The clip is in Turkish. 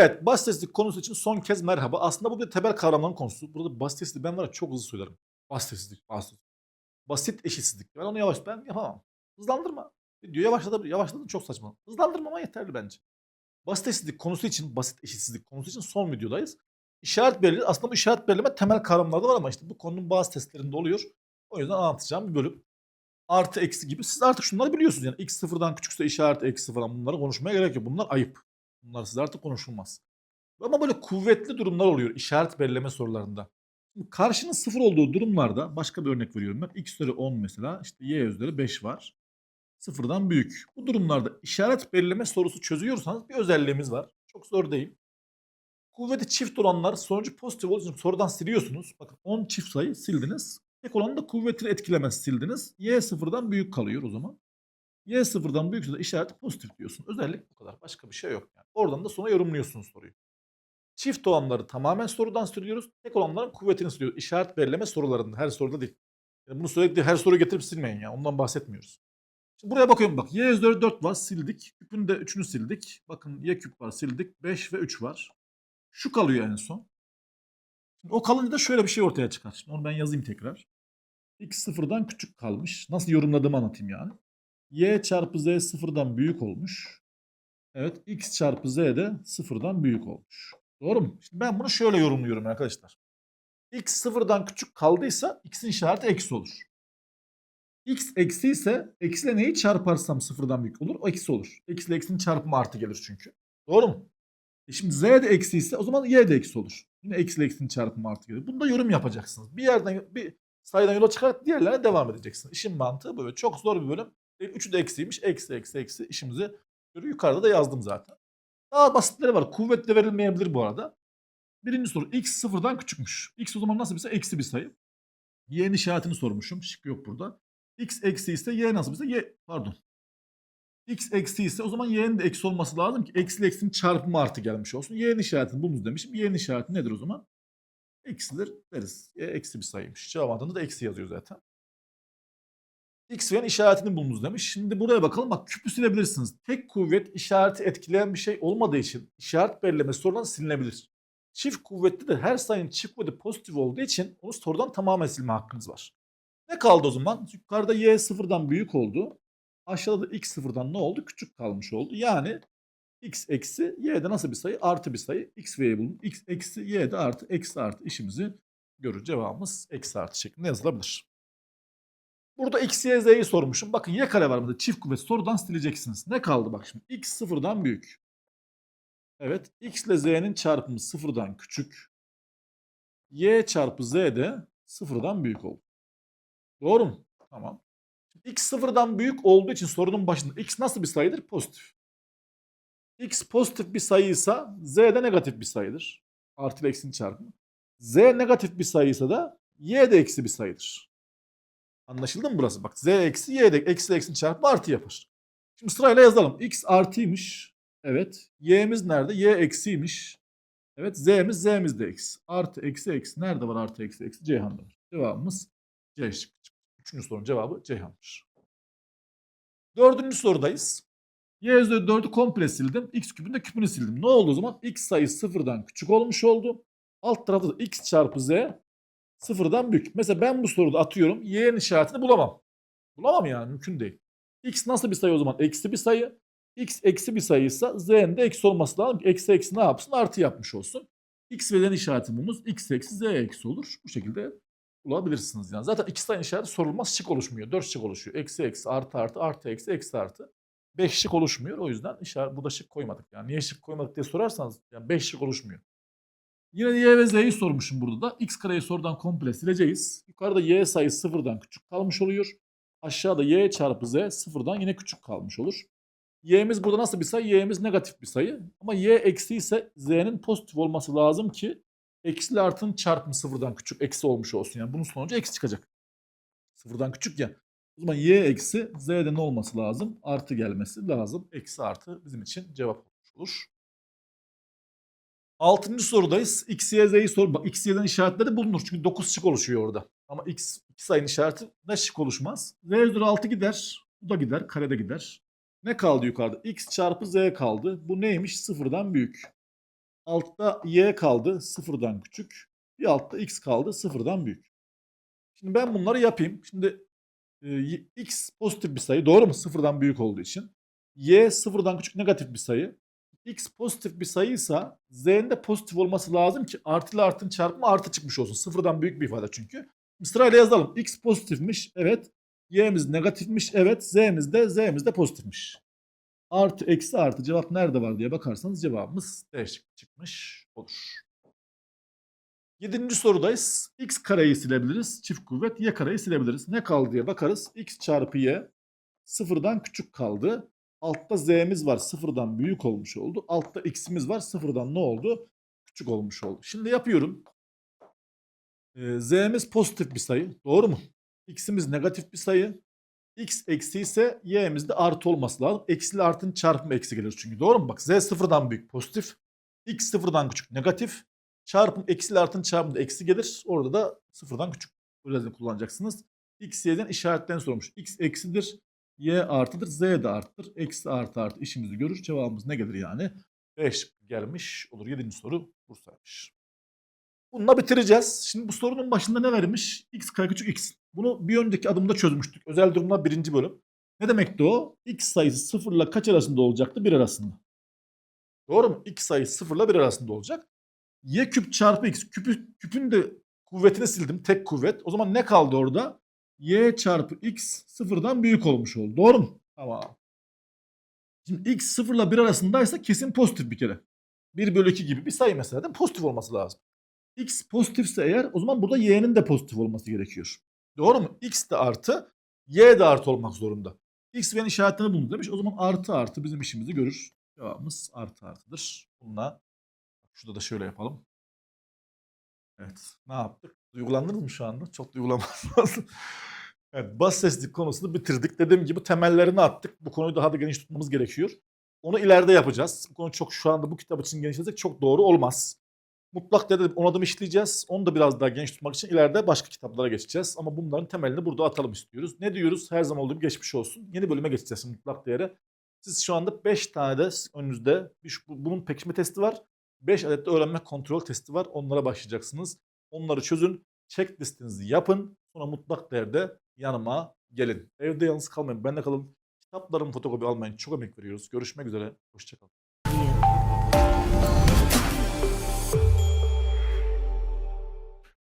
Evet, basit eşitlik konusu için son kez merhaba. Aslında bu bir temel kavramların konusu. Burada basit eşitlik ben var ya çok hızlı söylerim. Basit eşitlik, basit. Basit eşitsizlik. Ben onu yavaş ben yapamam. Hızlandırma. Video yavaşladı, yavaşladı çok saçma. Hızlandırmama yeterli bence. Basit eşitsizlik konusu için, basit eşitsizlik konusu için son videodayız. İşaret belirli. Aslında bu işaret belirleme temel kavramlarda var ama işte bu konunun bazı testlerinde oluyor. O yüzden anlatacağım bir bölüm. Artı eksi gibi. Siz artık şunları biliyorsunuz yani. X sıfırdan küçükse işaret eksi falan bunları konuşmaya gerek yok. Bunlar ayıp. Bunlar size artık konuşulmaz. Ama böyle kuvvetli durumlar oluyor işaret belirleme sorularında. Şimdi karşının sıfır olduğu durumlarda başka bir örnek veriyorum ben. X üzeri 10 mesela işte Y üzeri 5 var. Sıfırdan büyük. Bu durumlarda işaret belirleme sorusu çözüyorsanız bir özelliğimiz var. Çok zor değil. Kuvveti çift olanlar sonucu pozitif olduğu için sorudan siliyorsunuz. Bakın 10 çift sayı sildiniz. Tek olanı da kuvvetini etkilemez sildiniz. Y sıfırdan büyük kalıyor o zaman. Y sıfırdan büyükse de işareti pozitif diyorsun. Özellik bu kadar. Başka bir şey yok. Yani. Oradan da sonra yorumluyorsunuz soruyu. Çift olanları tamamen sorudan siliyoruz. Tek olanların kuvvetini siliyoruz. İşaret belirleme sorularında. Her soruda değil. Yani bunu sürekli her soruyu getirip silmeyin ya. Ondan bahsetmiyoruz. Şimdi buraya bakıyorum bak. Y üzeri 4 var sildik. Küpün de 3'ünü sildik. Bakın Y küp var sildik. 5 ve 3 var. Şu kalıyor en son. Şimdi o kalınca da şöyle bir şey ortaya çıkar. Şimdi onu ben yazayım tekrar. X sıfırdan küçük kalmış. Nasıl yorumladığımı anlatayım yani. Y çarpı Z sıfırdan büyük olmuş. Evet X çarpı Z de sıfırdan büyük olmuş. Doğru mu? Şimdi ben bunu şöyle yorumluyorum arkadaşlar. X sıfırdan küçük kaldıysa X'in işareti eksi olur. X eksi ise eksiyle neyi çarparsam sıfırdan büyük olur? O eksi olur. Eksi ile eksinin çarpımı artı gelir çünkü. Doğru mu? E şimdi Z de eksi ise o zaman Y de eksi olur. Yine eksi ile eksinin çarpımı artı gelir. Bunda yorum yapacaksınız. Bir yerden bir sayıdan yola çıkarak diğerlerine devam edeceksiniz. İşin mantığı böyle. Çok zor bir bölüm. E, Üçü de eksiymiş. Eksi eksi eksi işimizi görüyor. Yukarıda da yazdım zaten. Daha basitleri var. Kuvvet de verilmeyebilir bu arada. Birinci soru. X sıfırdan küçükmüş. X o zaman nasıl bir sayı? Eksi bir sayı. Y'nin işaretini sormuşum. Şık yok burada. X eksi ise Y nasıl bir sayı? Y pardon. X eksi ise o zaman Y'nin de eksi olması lazım ki eksi ile eksinin çarpımı artı gelmiş olsun. Y'nin işaretini bulunuz demişim. Y'nin işareti nedir o zaman? Eksidir deriz. Y eksi bir sayıymış. Cevap adında da eksi yazıyor zaten. X verin işaretini bulunuz demiş. Şimdi buraya bakalım. Bak küpü silebilirsiniz. Tek kuvvet işareti etkileyen bir şey olmadığı için işaret belirlemesi sorudan silinebilir. Çift kuvvetli de her sayının çift kuvveti pozitif olduğu için onu sorudan tamamen silme hakkınız var. Ne kaldı o zaman? Yukarıda y sıfırdan büyük oldu. Aşağıda da x sıfırdan ne oldu? Küçük kalmış oldu. Yani x eksi y'de nasıl bir sayı? Artı bir sayı. x ve y bulun. x eksi y'de artı eksi artı işimizi görür. Cevabımız eksi artı şeklinde yazılabilir. Burada x, y, z'yi sormuşum. Bakın y kare var burada. Çift kuvvet sorudan sileceksiniz. Ne kaldı bak şimdi? x sıfırdan büyük. Evet. x ile z'nin çarpımı sıfırdan küçük. y çarpı z de sıfırdan büyük oldu. Doğru mu? Tamam. X sıfırdan büyük olduğu için sorunun başında x nasıl bir sayıdır? Pozitif. X pozitif bir sayıysa z de negatif bir sayıdır. Artı ile eksinin çarpımı. Z negatif bir sayıysa da y de eksi bir sayıdır. Anlaşıldı mı burası? Bak z eksi y de eksi ile eksinin çarpımı artı yapar. Şimdi sırayla yazalım. X artıymış. Evet. Y'miz nerede? Y eksiymiş. Evet. Z'miz Z'miz de eksi. Artı eksi eksi. Nerede var artı eksi eksi? Ceyhan'da var. Cevabımız C şıkkı. Üçüncü sorunun cevabı Ceyhan'dır. Dördüncü sorudayız. Y üzeri 4'ü komple sildim. X küpün de küpünü sildim. Ne oldu o zaman? X sayısı sıfırdan küçük olmuş oldu. Alt tarafta da X çarpı Z sıfırdan büyük. Mesela ben bu soruda atıyorum Y'nin işaretini bulamam. Bulamam yani mümkün değil. X nasıl bir sayı o zaman? Eksi bir sayı. X eksi bir sayıysa Z'nin de eksi olması lazım eksi eksi ne yapsın? Artı yapmış olsun. X ve Z'nin işareti bulunuz. X eksi Z eksi olur. Bu şekilde bulabilirsiniz yani. Zaten iki sayının işareti sorulmaz şık oluşmuyor. Dört şık oluşuyor. Eksi eksi artı artı artı eksi eksi artı. Beş şık oluşmuyor. O yüzden işaret, bu da şık koymadık. Yani niye şık koymadık diye sorarsanız yani beş şık oluşmuyor. Yine y ve z'yi sormuşum burada da. x kareyi sorudan komple sileceğiz. Yukarıda y sayısı sıfırdan küçük kalmış oluyor. Aşağıda y çarpı z sıfırdan yine küçük kalmış olur. y'miz burada nasıl bir sayı? y'miz negatif bir sayı. Ama y eksi ise z'nin pozitif olması lazım ki eksi ile artının çarpımı sıfırdan küçük eksi olmuş olsun. Yani bunun sonucu eksi çıkacak. Sıfırdan küçük ya. O zaman y eksi z'de ne olması lazım? Artı gelmesi lazım. Eksi artı bizim için cevap olmuş olur. Altıncı sorudayız. X, Y, Z'yi sor. X, Y'den işaretleri bulunur. Çünkü 9 şık oluşuyor orada. Ama X, iki sayının işareti ne şık oluşmaz. Z üzeri 6 gider. Bu da gider. Karede gider. Ne kaldı yukarıda? X çarpı Z kaldı. Bu neymiş? Sıfırdan büyük. Altta y kaldı sıfırdan küçük. Bir altta x kaldı sıfırdan büyük. Şimdi ben bunları yapayım. Şimdi e, x pozitif bir sayı doğru mu? Sıfırdan büyük olduğu için. Y sıfırdan küçük negatif bir sayı. X pozitif bir sayıysa Z'nin de pozitif olması lazım ki artı ile artının çarpımı artı çıkmış olsun. Sıfırdan büyük bir ifade çünkü. Şimdi sırayla yazalım. X pozitifmiş. Evet. Y'miz negatifmiş. Evet. Z'miz de Z'miz de pozitifmiş. Artı eksi artı cevap nerede var diye bakarsanız cevabımız değişik çıkmış olur. Yedinci sorudayız. X kareyi silebiliriz. Çift kuvvet y kareyi silebiliriz. Ne kaldı diye bakarız. X çarpı y sıfırdan küçük kaldı. Altta z'miz var sıfırdan büyük olmuş oldu. Altta x'imiz var sıfırdan ne oldu? Küçük olmuş oldu. Şimdi yapıyorum. Ee, z'miz pozitif bir sayı. Doğru mu? X'imiz negatif bir sayı. X eksi ise y'miz de artı olması lazım. Eksi ile artının çarpımı eksi gelir çünkü. Doğru mu? Bak z sıfırdan büyük pozitif. X sıfırdan küçük negatif. Çarpım eksi ile artının çarpımı da eksi gelir. Orada da sıfırdan küçük özelliğini kullanacaksınız. X y'den işaretten sormuş. X eksidir. Y artıdır. Z de arttır. Eksi artı artı işimizi görür. Cevabımız ne gelir yani? 5 gelmiş olur. Yedinci soru Bursa'ymış. Bununla bitireceğiz. Şimdi bu sorunun başında ne vermiş? X kare küçük x. Bunu bir önceki adımda çözmüştük. Özel durumlar birinci bölüm. Ne demekti o? X sayısı sıfırla kaç arasında olacaktı? 1 arasında. Doğru mu? X sayısı sıfırla 1 arasında olacak. Y küp çarpı x. Küpü, küpün de kuvvetini sildim. Tek kuvvet. O zaman ne kaldı orada? Y çarpı x sıfırdan büyük olmuş oldu. Doğru mu? Tamam. Şimdi x sıfırla 1 arasındaysa kesin pozitif bir kere. 1 bölü 2 gibi bir sayı mesela değil mi? Pozitif olması lazım. X pozitifse eğer o zaman burada y'nin de pozitif olması gerekiyor. Doğru mu? X de artı, y de artı olmak zorunda. X ve işaretini bulun demiş. O zaman artı artı bizim işimizi görür. Cevabımız artı artıdır. Bununla şurada da şöyle yapalım. Evet. Ne yaptık? Duygulandınız mı şu anda? Çok duygulanmanız lazım. Evet, bas seslilik konusunu bitirdik. Dediğim gibi temellerini attık. Bu konuyu daha da geniş tutmamız gerekiyor. Onu ileride yapacağız. Bu konu çok şu anda bu kitap için genişletsek çok doğru olmaz. Mutlak dedim on adım işleyeceğiz. Onu da biraz daha genç tutmak için ileride başka kitaplara geçeceğiz. Ama bunların temelini burada atalım istiyoruz. Ne diyoruz? Her zaman olduğu gibi geçmiş olsun. Yeni bölüme geçeceğiz mutlak değere. Siz şu anda 5 tane de önünüzde bunun pekişme testi var. 5 adet de öğrenme kontrol testi var. Onlara başlayacaksınız. Onları çözün. Checklistinizi yapın. Sonra mutlak değerde yanıma gelin. Evde yalnız kalmayın. Bende kalın. Kitapların fotokopi almayın. Çok emek veriyoruz. Görüşmek üzere. Hoşçakalın.